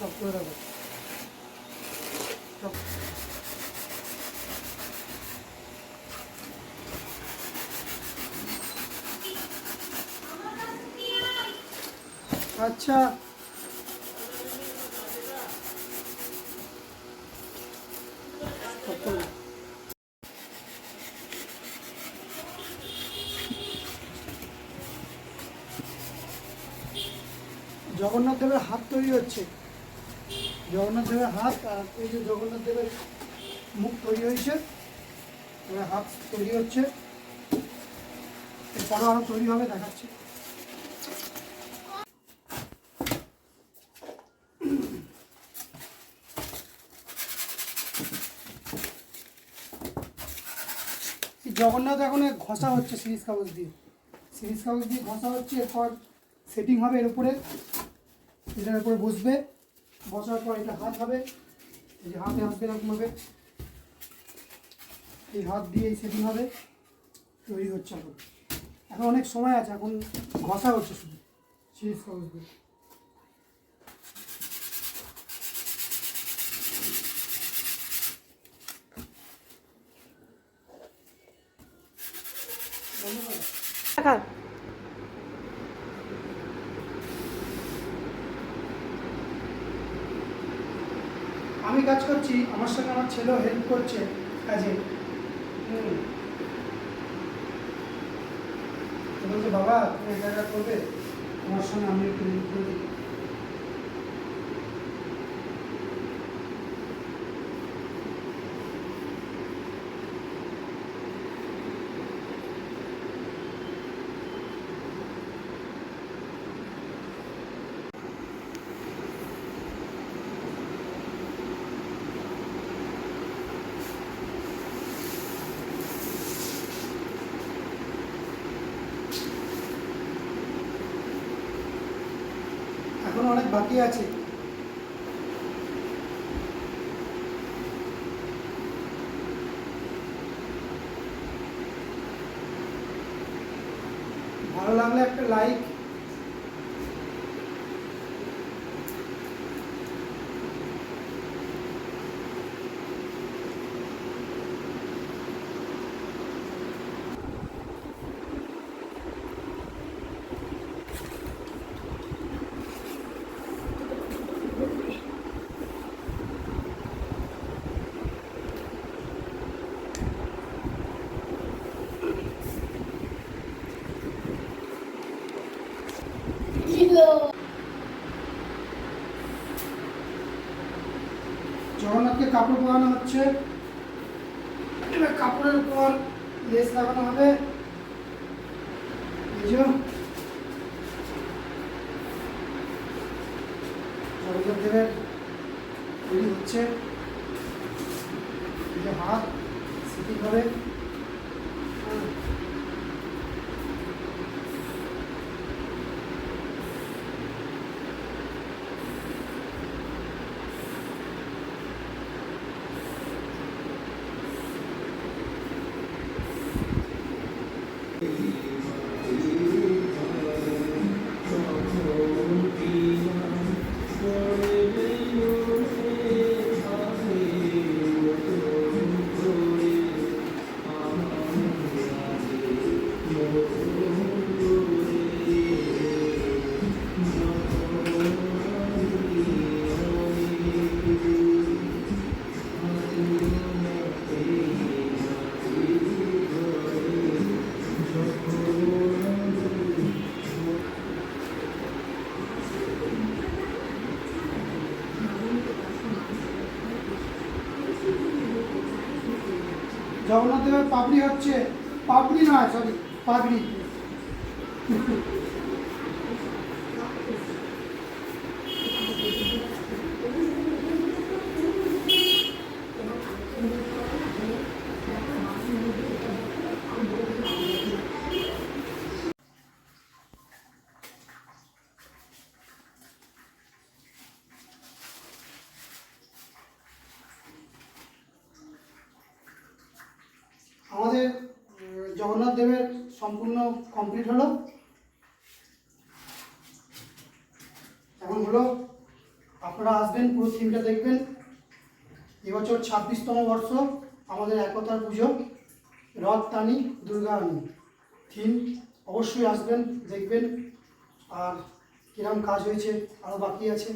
Çok doğru. Çok. अच्छा জগন্নাথ দেবের হাত তৈরি হচ্ছে। জগন্নাথ দেবের হাত আর এই যে জগন্নাথ দেবের মুখ তৈরি হয়েছে হাত তৈরি হচ্ছে। এরপরও আরও তৈরি হবে, দেখাচ্ছি। জগন্নাথ এখন ঘষা হচ্ছে সিরিজ কাগজ দিয়ে। সিরিজ কাগজ দিয়ে ঘষা হচ্ছে, এরপর সেটিং হবে এর উপরে। এটার উপরে বসবে। বসার পর এটা হাত হবে। এই যে হাতে হাত এরকম হবে এই হাত দিয়ে এই সেটিং হবে। তৈরি হচ্ছে এখন। এখন অনেক সময় আছে, এখন ঘষা হচ্ছে শুধু। সিরিজ কাগজ দিয়ে আমি কাজ করছি, আমার সঙ্গে আমার ছেলেও হেল্প করছে কাজে। বলছে, বাবা, তুমি জায়গা করবে? আমার সঙ্গে আমি একটু হেল্প করে এখন অনেক বাকি আছে। ভালো লাগলে একটা লাইক কাপড় পরানো হচ্ছে। কাপড়ের উপর লেস লাগানো হবে। হচ্ছে। হাত সিটি করে। জগন্নাথ দেবের পাপড়ি হচ্ছে পাপড়ি নয় সরি পাগড়ি আমাদের উম, জগন্নাথ দেবের সম্পূর্ণ কমপ্লিট হলো। এখন হলো, আপনারা আসবেন, পুরো থিমটা দেখবেন। এবছর ছাব্বিশতম বর্ষ, আমাদের একতার পুজো, রথ টানি, দুর্গা আনি থিম অবশ্যই আসবেন, দেখবেন। আর কিরম কাজ হয়েছে আরও বাকি আছে।